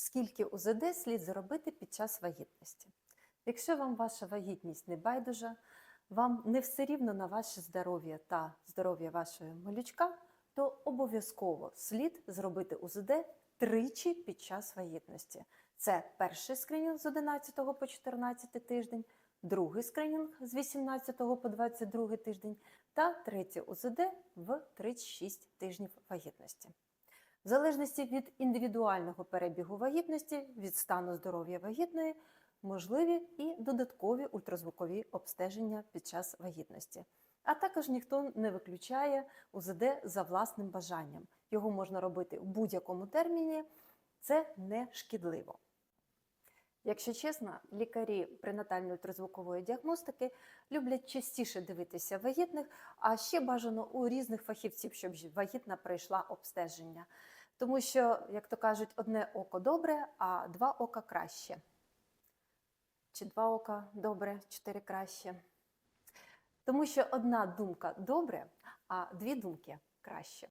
Скільки УЗД слід зробити під час вагітності? Якщо вам ваша вагітність не байдужа, вам не все рівно на ваше здоров'я та здоров'я вашого малючка, то обов'язково слід зробити УЗД тричі під час вагітності. Це перший скринінг з 11 по 14 тиждень, другий скринінг з 18 по 22 тиждень та третє УЗД в 36 тижнів вагітності. В залежності від індивідуального перебігу вагітності, від стану здоров'я вагітної, можливі і додаткові ультразвукові обстеження під час вагітності. А також ніхто не виключає УЗД за власним бажанням. Його можна робити в будь-якому терміні, це не шкідливо. Якщо чесно, лікарі пренатальної ультразвукової діагностики люблять частіше дивитися вагітних, а ще бажано у різних фахівців, щоб вагітна пройшла обстеження. Тому що, як то кажуть, одне око добре, а два ока краще. Чи два ока добре, чотири краще. Тому що одна думка добре, а дві думки краще.